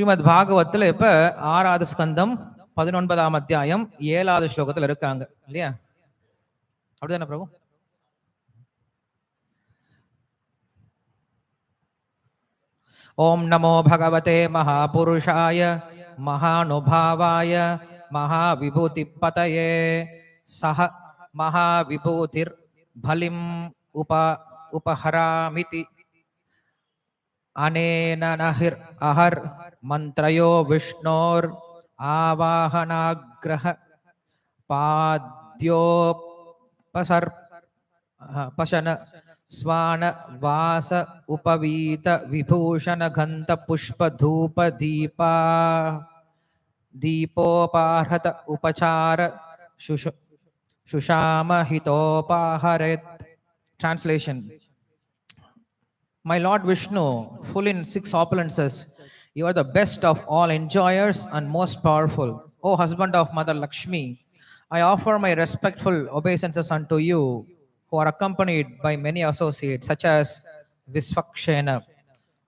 ஸ்ரீமத் பாகவத்தில் இப்போ ஆறாவது ஸ்கந்தம் பதினொன்பதாம் அத்தியாயம் ஏழாவது ஸ்லோகத்தில் இருக்காங்க இல்லையா? அப்படிதானே பிரபு? ஓம் நமோ பகவதே மகாபுருஷாய மகானுபாவாய மகாவிபூதி பதயே சஹ மகாவிபூதிர் பலிம் உப உபஹராமிதி அனேன அஹர் मन्त्रयो विष्णोर् आवाहनाग्रह पाद्योपसर् पशन स्वान वास उपवीत विभूषण घन्त पुष्प धूप दीपा दीपोपाहत उपचार शुश शुशाम हितोपाहरेत्। Translation My Lord Vishnu, full in six opulences, you are the best of all enjoyers and most powerful. O husband of Mother Lakshmi, I offer my respectful obeisances unto you, who are accompanied by many associates, such as Visvakshena.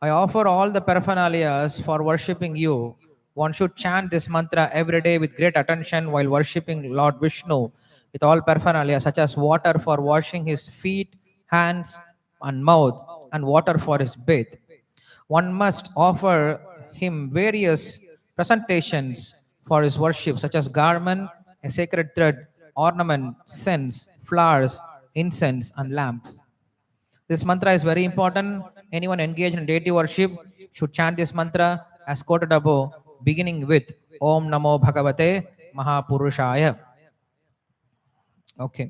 I offer all the paraphernalias for worshipping you. One should chant this mantra every day with great attention while worshipping Lord Vishnu with all paraphernalia, such as water for washing his feet, hands, and mouth and water for his bath. One must offer him various presentations for his worship, such as garment, a sacred thread, ornament, scents, flowers, incense, and lamps. This mantra is very important. Anyone engaged in deity worship should chant this mantra as quoted above, beginning with Om Namo Bhagavate Mahapurushaya. Okay.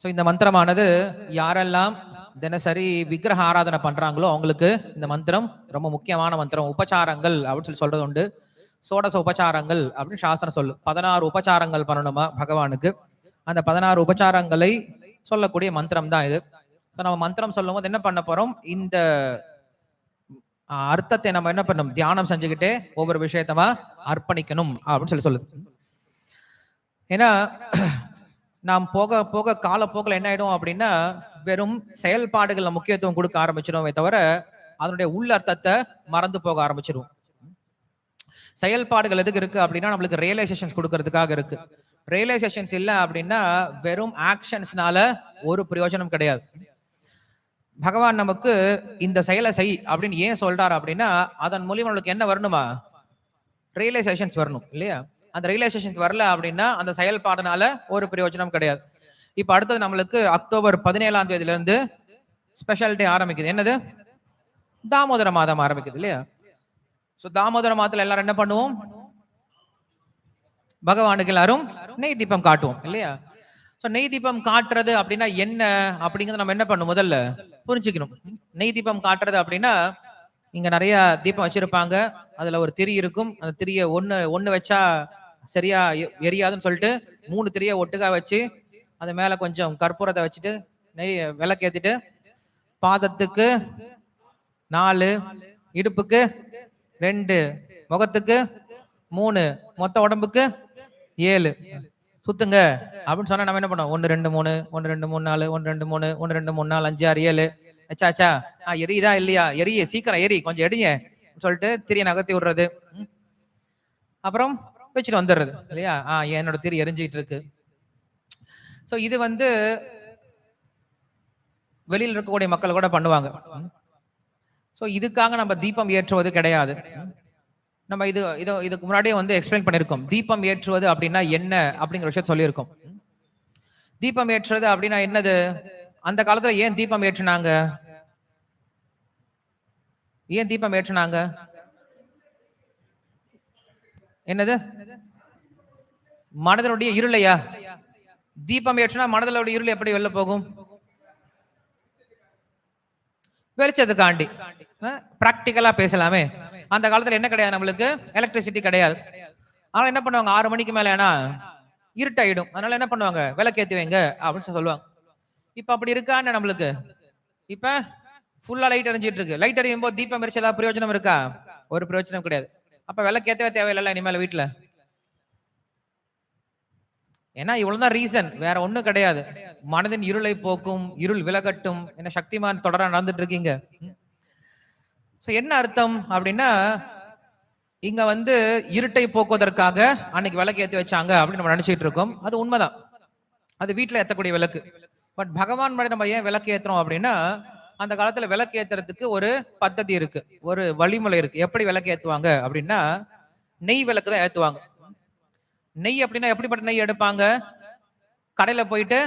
So இந்த மந்திரமானது யாரெல்லாம் தினசரி விக்கிரக ஆராதனை பண்றாங்களோ அவங்களுக்கு இந்த மந்திரம் ரொம்ப முக்கியமான மந்திரம். உபச்சாரங்கள் அப்படின்னு சொல்லி சொல்றது உண்டு. சோடச உபச்சாரங்கள் அப்படின்னு சாஸ்திரம் சொல்லு. பதினாறு உபச்சாரங்கள் பண்ணணுமா பகவானுக்கு. அந்த பதினாறு உபச்சாரங்களை சொல்லக்கூடிய மந்திரம் தான் இது. ஸோ நம்ம மந்திரம் சொல்லும் போது என்ன பண்ண போறோம்? இந்த அர்த்தத்தை நம்ம என்ன பண்ணணும்? தியானம் செஞ்சுக்கிட்டே ஒவ்வொரு விஷயத்தமா அர்ப்பணிக்கணும் அப்படின்னு சொல்லி சொல்லுது. ஏன்னா நாம் போக போக காலப்போக்கில் என்ன ஆயிடும் அப்படின்னா வெறும் செயல்பாடுகள்ல முக்கியத்துவம் கொடுக்க ஆரம்பிச்சிடுமே தவிர அதனுடைய உள் அர்த்தத்தை மறந்து போக ஆரம்பிச்சிடும் செயல்பாடுகள் எதுக்கு இருக்கு அப்படின்னா நம்மளுக்கு ரியலைசேஷன்ஸ் கொடுக்கறதுக்காக இருக்கு. ரியலைசேஷன்ஸ் இல்லை அப்படின்னா வெறும் ஆக்ஷன்ஸ்னால ஒரு பிரயோஜனம் கிடையாது. பகவான் நமக்கு இந்த செயலை செய் அப்படின்னு ஏன் சொல்றாரு அப்படின்னா அதன் மூலியம் நம்மளுக்கு என்ன வரணுமா? ரியலைசேஷன்ஸ் வரணும் இல்லையா? அந்த ரியலைசேஷன்ஸ் வரல அப்படின்னா அந்த செயல்பாடுனால ஒரு பிரயோஜனம் கிடையாது. இப்போ அடுத்தது நம்மளுக்கு அக்டோபர் பதினேழாம் தேதியிலேருந்து இருந்து ஆரம்பிக்குது. என்னது? தாமோதர மாதம் ஆரம்பிக்குது இல்லையா? ஸோ தாமோதர மாதத்துல எல்லாரும் என்ன பண்ணுவோம்? பகவானுக்கு எல்லாரும் நெய் தீபம் காட்டுவோம் இல்லையா? ஸோ நெய் தீபம் காட்டுறது அப்படின்னா என்ன? அப்படிங்கறத நம்ம என்ன பண்ணும்? முதல்ல புரிஞ்சுக்கணும். நெய் தீபம் காட்டுறது அப்படின்னா இங்க நிறைய தீபம் வச்சிருப்பாங்க. அதுல ஒரு திரி இருக்கும். அந்த திரிய ஒன்னு ஒன்னு வச்சா சரியா எரியாதுன்னு சொல்லிட்டு மூணு திரியை ஒட்டுக்கா வச்சு அது மேல கொஞ்சம் கற்பூரத்தை வச்சுட்டு நெய் விளக்கேத்திட்டு பாதத்துக்கு நாலு இடுப்புக்கு ரெண்டு முகத்துக்கு மூணு மொத்த உடம்புக்கு ஏழு. சுத்துங்க. அப்படின்னு சொன்னா நம்ம என்ன பண்ணோம் ஒன்று ரெண்டு மூணு ஒன்று ரெண்டு மூணு நாலு ஒன்று ரெண்டு மூணு ஒன்று ரெண்டு மூணு நாலு அஞ்சு ஆறு ஏழு. அச்சா அச்சா. ஆ எரியுதா இல்லையா? எரிய சீக்கிரம் எரி கொஞ்சம் எடிங்க. சொல்லிட்டு திரிய நகர்த்தி விடுறது. ம். அப்புறம் வச்சுட்டு வந்துடுறது இல்லையா? ஆ என்னோட தீர் எரிஞ்சிக்கிட்டு இருக்கு. ஸோ இது வந்து வெளியில் இருக்கக்கூடிய மக்கள் கூட பண்ணுவாங்க. ஸோ இதுக்காக நம்ம தீபம் ஏற்றுவது கிடையாது. நம்ம இது இது இதுக்கு முன்னாடியே வந்து எக்ஸ்பிளைன் பண்ணியிருக்கோம். தீபம் ஏற்றுவது அப்படின்னா என்ன அப்படிங்கிற விஷயத்த சொல்லியிருக்கோம். தீபம் ஏற்றுவது அப்படின்னா என்னது? அந்த காலத்துல ஏன் தீபம் ஏற்றுனாங்க? ஏன் தீபம் ஏற்றுனாங்க? என்னது? மனதனுடைய இருளையா? தீபம் ஏற்றுனா மனதனுடைய இருள் எப்படி வெளில போகும்? வெளிச்சத்துக்காண்டி. ப்ராக்டிக்கலா பேசலாமே. அந்த காலத்துல என்ன கிடையாது நம்மளுக்கு? எலக்ட்ரிசிட்டி கிடையாது. ஆனா என்ன பண்ணுவாங்க? ஆறு மணிக்கு மேல ஏன்னா இருட்டாயிடும். அதனால என்ன பண்ணுவாங்க? விளக்கேத்தி வைங்க அப்படின்னு சொல்லி சொல்லுவாங்க. இப்ப அப்படி இருக்கான்னு நம்மளுக்கு? இப்ப ஃபுல்லா லைட் எரிஞ்சிட்டு இருக்கு. லைட் எரியும் போது தீபம் எரிச்சு ஏதாவது பிரயோஜனம் இருக்கா? ஒரு பிரயோஜனம் கிடையாது. அப்ப விளக்கேற்றவே தேவையில்லை இனிமேல் வீட்டுல ஏன்னா இவ்வளவுதான் ரீசன் வேற ஒண்ணும் கிடையாது. மனதின் இருளை போக்கும் இருள் விலகட்டும். என்ன சக்திமான் தொடர நடந்துட்டு இருக்கீங்க சோ என்ன அர்த்தம் அப்படின்னா இங்க வந்து இருட்டை போக்குவதற்காக அன்னைக்கு விளக்கு ஏத்தி வச்சாங்க அப்படின்னு நம்ம நினைச்சிட்டு இருக்கோம். அது உண்மைதான். அது வீட்டுல ஏத்தக்கூடிய விளக்கு. பட் பகவான் மாதிரி நம்ம ஏன் விளக்கு ஏத்துறோம் அப்படின்னா அந்த காலத்துல விளக்கு ஏத்துறதுக்கு ஒரு பద్ధதி இருக்கு. ஒரு வழிமுறை இருக்கு. எப்படி விளக்கு ஏத்துவாங்க அப்படின்னா நெய் விளக்கு தான் ஏத்துவாங்க. நெய் அப்படின்னா எப்படிப்பட்ட நெய் எடுப்பாங்க? கடையில போயிட்டு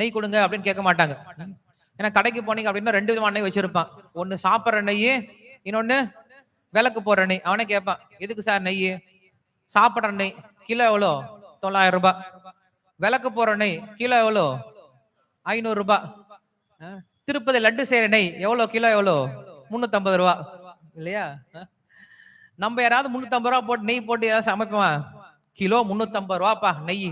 நெய் கொடுங்க அப்படின்னு கேட்க மாட்டாங்க. ஏன்னா கடைக்கு போனீங்க அப்படின்னா ரெண்டு விதமான நெய் வச்சிருப்பான். ஒன்னு சாப்பிட்ற நெய் இன்னொன்னு விளக்கு போடுற நெய். அவனே கேட்பான் எதுக்கு சார் நெய்? சாப்பிட்ற நெய் கிலோ எவ்வளோ? தொள்ளாயிரம் ரூபாய். விளக்கு போடுற நெய் கிலோ எவ்வளோ? ஐநூறு ரூபாய். திருப்பதி லட்டு செய்யற நெய் எவ்வளோ கிலோ எவ்வளோ? முந்நூற்றம்பது ரூபா. இல்லையா? நம்ம யாராவது முந்நூற்றம்பது ரூபா போட்டு நெய் போட்டு ஏதாவது சமைப்போமா? கிலோ முந்நூற்றம்பது ரூபாப்பா நெய்.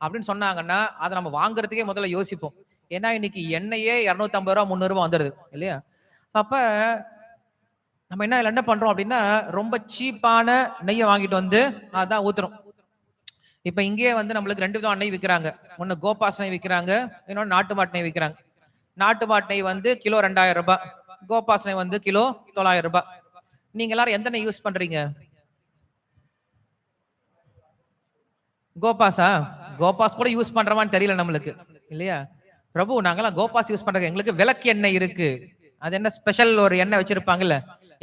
அப்படின்னு சொன்னாங்கன்னா அதை நம்ம வாங்குறதுக்கே முதல்ல யோசிப்போம். ஏன்னா இன்னைக்கு எண்ணெயே இரநூத்தம்பது ரூபா முந்நூறுரூவா வந்துடுது இல்லையா? அப்போ நம்ம என்ன என்ன பண்ணுறோம் அப்படின்னா ரொம்ப சீப்பான நெய்யை வாங்கிட்டு வந்து அதான் ஊத்துறோம். இப்போ இங்கேயே வந்து நம்மளுக்கு ரெண்டு விதமான நெய் விற்கிறாங்க ஒன்று கோபாஸ் நெய் விற்கிறாங்க இன்னொன்று நாட்டு மாட்டு நெய் விற்கிறாங்க நாட்டு மாட்டு நெய் வந்து கிலோ ரெண்டாயிரம் ரூபாய் கோபாஸ் நெய் வந்து கிலோ தொள்ளாயிரம் ரூபாய் நீங்க எல்லாரும் எந்த நெய் யூஸ் பண்றீங்க? கோபாஸா கோபாஸ் கூட யூஸ் பண்றமான்னு தெரியல நம்மளுக்கு. இல்லையா? பிரபு நாங்கெல்லாம் கோபாஸ் யூஸ் பண்றது எங்களுக்கு விளக்கு எண்ணெய் இருக்கு. அது என்ன ஸ்பெஷல் ஒரு எண்ணெய் வச்சிருப்பாங்கல்ல?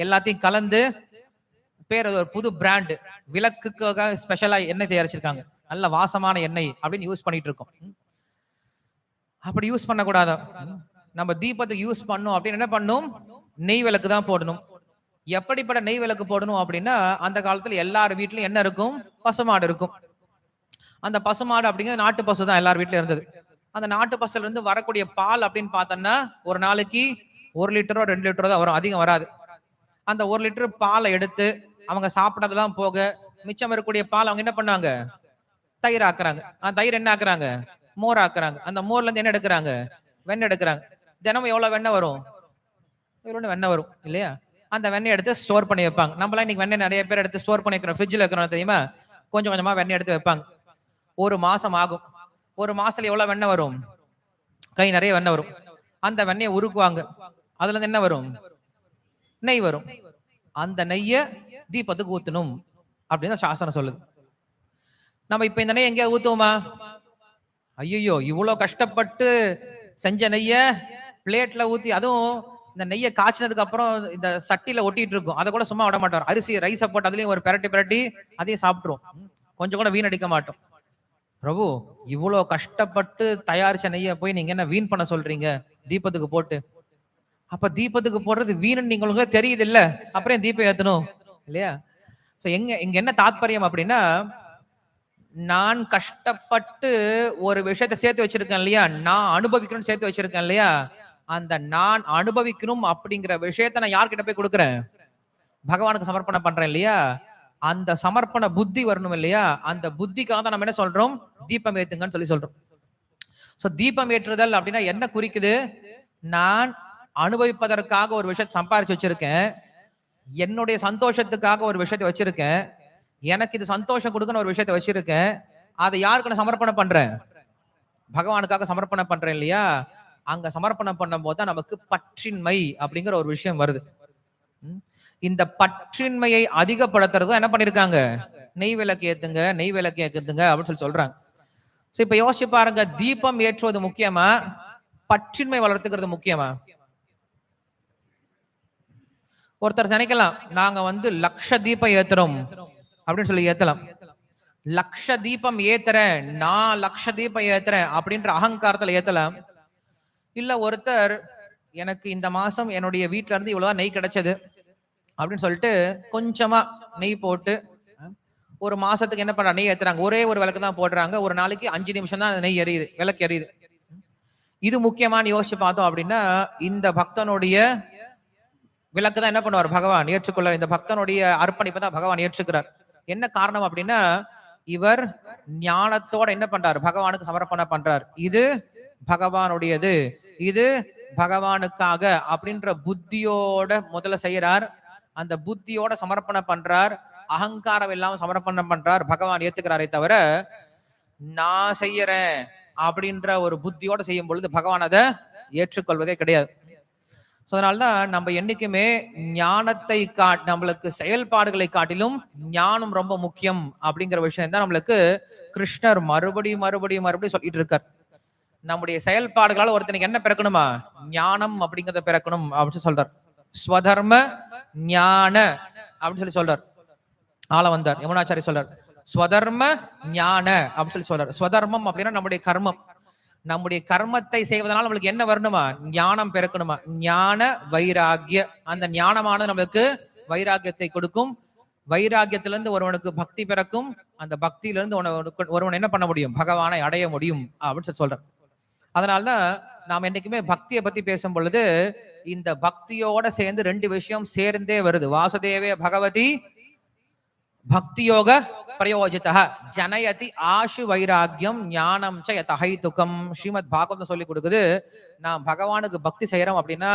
எல்லாத்தையும் கலந்து பேர் ஒரு புது பிராண்டு விளக்குக்காக ஸ்பெஷலா எண்ணெய் தயாரிச்சிருக்காங்க. நல்ல வாசமான எண்ணெய் அப்படின்னு யூஸ் பண்ணிட்டு இருக்கோம். அப்படி யூஸ் பண்ணக்கூடாதா. நம்ம தீபத்துக்கு யூஸ் பண்ணோம் அப்படின்னு என்ன பண்ணும்? நெய் விளக்கு தான் போடணும். எப்படிப்பட்ட நெய் விளக்கு போடணும் அப்படின்னா அந்த காலத்துல எல்லார் வீட்லயும் என்ன இருக்கும்? பசுமாடு இருக்கும். அந்த பசுமாடு அப்படிங்கிறது நாட்டு பசு தான் எல்லார் வீட்லயும் இருந்தது. அந்த நாட்டு பசுல இருந்து வரக்கூடிய பால் அப்படின்னு பார்த்தோம்னா ஒரு நாளைக்கு ஒரு லிட்டரோ ரெண்டு லிட்டரோ தான் வரும். அதிகம் வராது. அந்த ஒரு லிட்டர் பாலை எடுத்து அவங்க சாப்பிட்டதெல்லாம் போக மிச்சம் இருக்கக்கூடிய பால் அவங்க என்ன பண்ணாங்க? தயிர் ஆக்குறாங்க தயிர் என்ன ஆக்குறாங்க? மோர் ஆக்குறாங்க. அந்த மோர்ல இருந்து என்ன எடுக்கிறாங்க? வெண்ணெய் எடுக்கிறாங்க. தினமும் எவ்வளவு வெண்ணெய் வரும்? இவ்வளவு வெண்ணெய் வரும் இல்லையா? அந்த வெண்ணெய் எடுத்து ஸ்டோர் பண்ணி வைப்பாங்க. நம்மளாம் இன்னைக்கு வெண்ணெய் நிறைய பேர் எடுத்து ஸ்டோர் பண்ணி வைக்கிறோம் ஃப்ரிட்ஜில் வைக்கிறோம் தெரியுமா? கொஞ்சம் கொஞ்சமா வெண்ணெய் எடுத்து வைப்பாங்க. ஒரு மாசம் ஆகும். ஒரு மாசத்துல எவ்வளவு வெண்ணெய் வரும்? கை நிறைய வெண்ணெய் வரும். அந்த வெண்ணெயை உருக்குவாங்க. அதுல இருந்து என்ன வரும்? நெய் வரும். அந்த நெய்ய தீபத்துக்கு ஊத்தணும் அப்படின்னு சாசனம் சொல்லுது. நம்ம இப்ப இந்த நெய் எங்கேயாவது ஊத்துவோமா? ஐயோ இவ்வளோ கஷ்டப்பட்டு செஞ்ச நெய்ய பிளேட்ல ஊத்தி அதுவும் இந்த நெய்யை காய்ச்சினதுக்கு அப்புறம் இந்த சட்டியில ஒட்டிட்டு இருக்கும் அதை கூட சும்மா விட மாட்டோம் அரிசி ரைஸை போட்டு அதுலயும் ஒரு பிரட்டி பிரட்டி அதையும் சாப்பிட்டுருவோம். கொஞ்சம் கூட வீணடிக்க மாட்டோம். பிரபு இவ்வளோ கஷ்டப்பட்டு தயாரிச்ச நெய்யை போய் நீங்க என்ன வீண் பண்ண சொல்றீங்க? தீபத்துக்கு போட்டு. அப்ப தீபத்துக்கு போடுறது வீணுன்னு நீங்களுக்கு உங்களுக்கு தெரியுது இல்ல? அப்புறம் தீபம் ஏத்தணும்? இல்லையா? சோ எங்க இங்க என்ன தாத்பரியம் அப்படின்னா நான் கஷ்டப்பட்டு ஒரு விஷயத்தை சேர்த்து வச்சிருக்கேன் இல்லையா? நான் அனுபவிக்கணும்னு சேர்த்து வச்சிருக்கேன் இல்லையா? அந்த நான் அனுபவிக்கணும் அப்படிங்கிற விஷயத்தை நான் யார்கிட்ட போய் கொடுக்குறேன்? பகவானுக்கு சமர்ப்பணம் பண்றேன் இல்லையா? அந்த சமர்ப்பண புத்தி வரணும் இல்லையா? அந்த புத்திக்காக தான் நம்ம என்ன சொல்றோம்? தீபம் ஏத்துங்கன்னு சொல்லி சொல்றோம். சோ தீபம் ஏற்றுதல் அப்படின்னா என்ன குறிக்குது? நான் அனுபவிப்பதற்காக ஒரு விஷயத்தை சம்பாரிச்சு வச்சிருக்கேன். என்னுடைய சந்தோஷத்துக்காக ஒரு விஷயத்தை வச்சிருக்கேன். எனக்கு இது சந்தோஷம் கொடுக்கணும் ஒரு விஷயத்தை வச்சிருக்கேன். அதை யாருக்கு நான் சமர்ப்பணம் பண்றேன்? பகவானுக்காக சமர்ப்பணம் பண்றேன் இல்லையா? அங்க சமர்ப்பணம் பண்ணும்போது தான் நமக்கு பற்றின்மை அப்படிங்கிற ஒரு விஷயம் வருது. இந்த பற்றின்மையை அதிகப்படுத்துறது என்ன பண்ணிருக்காங்க? நெய் விளக்கு ஏத்துங்க நெய் விளக்கு ஏத்துங்க அப்படின்னு சொல்லி சொல்றாங்க. சோ இப்ப யோசிச்சு பாருங்க தீபம் ஏற்றுவது முக்கியமா? பற்றின்மை வளர்த்துக்கிறது முக்கியமா? ஒருத்தர் நினைக்கலாம் நாங்க வந்து லக்ஷ தீபம் ஏத்துறோம். அப்படின்னு சொல்லி ஏத்தலாம். லக்ஷ தீபம் ஏத்துறேன் நான் லக்ஷ தீபம் ஏத்துறேன் அப்படின்ற அகங்காரத்துல ஏத்தலாம். இல்ல ஒருத்தர் எனக்கு இந்த மாசம் என்னுடைய வீட்டுல இருந்து இவ்வளவுதான் நெய் கிடைச்சது அப்படின்னு சொல்லிட்டு கொஞ்சமா நெய் போட்டு ஒரு மாசத்துக்கு என்ன பண்றாங்க நெய் ஏத்துறாங்க. ஒரே ஒரு விளக்கு தான் போடுறாங்க. ஒரு நாளைக்கு அஞ்சு நிமிஷம் தான் நெய் எரியுது விளக்கு எரியுது. இது முக்கியமான யோசிச்சு பார்த்தோம் அப்படின்னா இந்த பக்தனுடைய விளக்கு தான் என்ன பண்ணுவார்? பகவான் ஏற்றுக்கொள்ள இந்த பக்தனுடைய அர்ப்பணிப்பை தான் பகவான் ஏற்றுக்கிறார். என்ன காரணம் அப்படின்னா இவர் ஞானத்தோட என்ன பண்றாரு? பகவானுக்கு சமர்ப்பணம் பண்றார். இது பகவானுடையது. இது பகவானுக்காக அப்படின்ற புத்தியோட முதல்ல செய்யறார். அந்த புத்தியோட சமர்ப்பணம் பண்றார். அகங்காரம் இல்லாம சமர்ப்பணம் பண்றார். பகவான் ஏத்துக்கிறாரே தவிர நான் செய்யறேன் அப்படின்ற ஒரு புத்தியோட செய்யும் பொழுது பகவான் அதை ஏற்றுக்கொள்வதே கிடையாது. ஸோ அதனால தான் நம்ம என்றைக்குமே ஞானத்தை கா நம்மளுக்கு செயல்பாடுகளை காட்டிலும் ஞானம் ரொம்ப முக்கியம் அப்படிங்கிற விஷயம் தான் நம்மளுக்கு கிருஷ்ணர் மறுபடியும் மறுபடியும் மறுபடியும் சொல்லிட்டு இருக்கார். நம்முடைய செயல்பாடுகளால் ஒருத்தனுக்கு என்ன பிறக்கணுமா? ஞானம் அப்படிங்கிறத பிறக்கணும் அப்படின்னு சொல்றார். ஸ்வதர்ம ஞான அப்படின்னு சொல்லி சொல்றார். ஆள வந்தார் யமுனாச்சாரி சொல்றார். ஸ்வதர்ம ஞான அப்படின்னு சொல்லி சொல்றார். ஸ்வதர்மம் அப்படின்னா நம்முடைய கர்மம். நம்முடைய கர்மத்தை செய்வதனால் நம்மளுக்கு என்ன வரணுமா? ஞானம் பிறக்கணுமா? ஞான வைராகிய. அந்த ஞானமானது நம்மளுக்கு வைராகியத்தை கொடுக்கும். வைராகியத்திலிருந்து ஒருவனுக்கு பக்தி பிறக்கும். அந்த பக்தியிலிருந்து உனக்கு ஒருவன் என்ன பண்ண முடியும்? பகவானை அடைய முடியும் அப்படின்னு சொல்லி சொல்றேன் அதனால்தான் நாம் என்னைக்குமே பக்தியை பத்தி பேசும் பொழுது இந்த பக்தியோட சேர்ந்து ரெண்டு விஷயம் சேர்ந்தே வருது. வாசுதேவே பகவதி பக்தியோக பிரயோஜிதா ஜனயதி ஆஷு வைராக்கியம் ஞானம் ச தகைத்துக்கம் ஸ்ரீமத் பாகவதம் சொல்லி கொடுக்குது நான் பகவானுக்கு பக்தி செய்யறோம் அப்படின்னா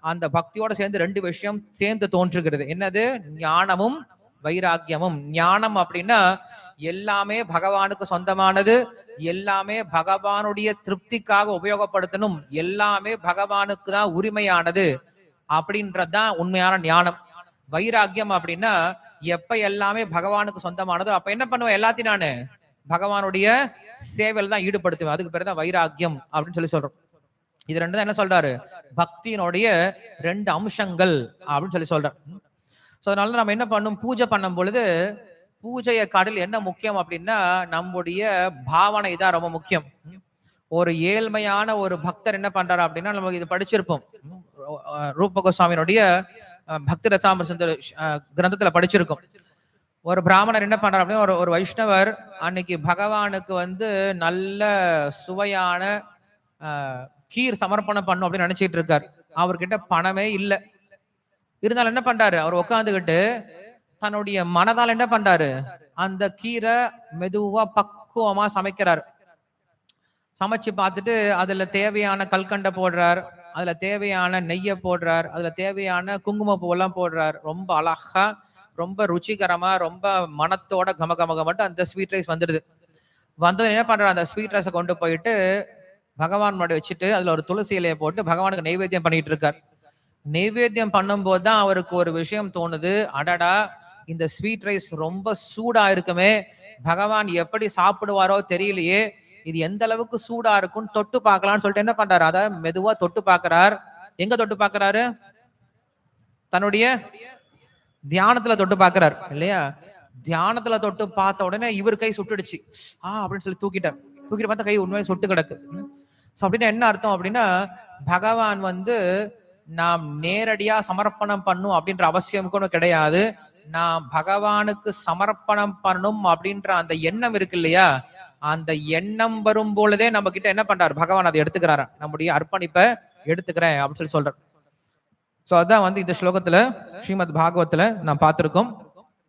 அந்த பக்தியோட சேர்ந்து ரெண்டு விஷயம் சேர்ந்து தோன்றுகிறது. என்னது? ஞானமும் வைராக்கியமும். ஞானம் அப்படின்னா எல்லாமே பகவானுக்கு சொந்தமானது எல்லாமே பகவானுடைய திருப்திக்காக உபயோகப்படுத்தணும் எல்லாமே பகவானுக்கு தான் உரிமையானது அப்படின்றதுதான் உண்மையான ஞானம். வைராக்கியம் அப்படின்னா எப்ப எல்லாமே பகவானுக்கு சொந்தமானதோ அப்ப என்ன பண்ணுவேன் எல்லாத்தையும் நானு? பகவானுடைய சேவையில தான் ஈடுபடுத்துவேன். அதுக்கு பேர் தான் வைராக்கியம் அப்படின்னு சொல்லி சொல்றோம். இது ரெண்டு தான் என்ன சொல்றாரு? பக்தியினுடைய ரெண்டு அம்சங்கள் அப்படின்னு சொல்லி சொல்றார். ஸோ அதனால நம்ம என்ன பண்ணும்? பூஜை பண்ணும் பொழுது பூஜையை காட்டில் என்ன முக்கியம் அப்படின்னா நம்முடைய பாவனை தான் ரொம்ப முக்கியம். ஒரு ஏழ்மையான ஒரு பக்தர் என்ன பண்றாரு அப்படின்னா நமக்கு இது படிச்சிருப்போம். ரூப கோஸ்வாமியினுடைய பக்தி ரசாமிருந்த கிரந்தத்துல படிச்சிருக்கோம். ஒரு பிராமணர் என்ன பண்றார் அப்படின்னா ஒரு ஒரு வைஷ்ணவர் அன்னைக்கு பகவானுக்கு வந்து நல்ல சுவையான கீர் சமர்ப்பணம் பண்ணும் அப்படின்னு நினைச்சிட்டு இருக்காரு. அவர்கிட்ட பணமே இல்லை. இருந்தாலும் என்ன பண்றாரு? அவர் உட்காந்துக்கிட்டு தன்னுடைய மனதால் என்ன பண்றாரு? அந்த கீரை மெதுவா பக்குவமா சமைக்கிறார். சமைச்சு பார்த்துட்டு அதுல தேவையான கல்கண்டை போடுறார். அதுல தேவையான நெய்யை போடுறார் அதுல தேவையான குங்குமப்பூ எல்லாம் போடுறார். ரொம்ப அழகா ரொம்ப ருச்சிகரமா ரொம்ப மனத்தோட கம கம கமட்டு அந்த ஸ்வீட் ரைஸ் வந்துடுது. வந்தது என்ன பண்றாரு அந்த ஸ்வீட் ரைஸை கொண்டு போயிட்டு பகவான் முன்னாடி வச்சுட்டு அதுல ஒரு துளசி இலையை போட்டு பகவானுக்கு நைவேத்தியம் பண்ணிட்டு இருக்கார். நைவேத்தியம் பண்ணும்போது தான் அவருக்கு ஒரு விஷயம் தோணுது. அடடா இந்த ஸ்வீட் ரைஸ் ரொம்ப சூடா இருக்குமே. பகவான் எப்படி சாப்பிடுவாரோ தெரியலையே. இது எந்த அளவுக்கு சூடா இருக்கும்னு தொட்டு பார்க்கலாம்னு சொல்லிட்டு என்ன பண்றாரு? அத மெதுவா தொட்டு பார்க்கிறார். எங்க தொட்டு பார்க்கிறாரு? தன்னுடைய தியானத்துல தொட்டு பாக்குறாரு இல்லையா? தியானத்துல தொட்டு பார்த்த உடனே இவர் கை சுட்டுடுச்சு. ஆ அப்படின்னு சொல்லி தூக்கிட்டார். தூக்கிட்டு பார்த்தா கை உண்மையை சுட்டு கிடக்கு. ஸோ அப்படின்னா என்ன அர்த்தம் அப்படின்னா பகவான் வந்து நாம் நேரடியா சமர்ப்பணம் பண்ணும் அப்படின்ற அவசியம் கூட கிடையாது. நான் பகவானுக்கு சமர்ப்பணம் பண்ணணும் அப்படின்ற அந்த எண்ணம் இருக்கு இல்லையா? அந்த எண்ணம் வரும் பொழுதே நம்ம கிட்ட என்ன பண்றாரு? பகவான் அதை எடுத்துக்கிறாரு. நம்முடைய அர்ப்பணிப்பை எடுத்துக்கிறேன் அப்படின்னு சொல்லி சொல்றாரு. சோ அதான் வந்து இந்த ஸ்லோகத்துல ஸ்ரீமத் பாகவத்துல நான் பார்த்திருக்கோம்.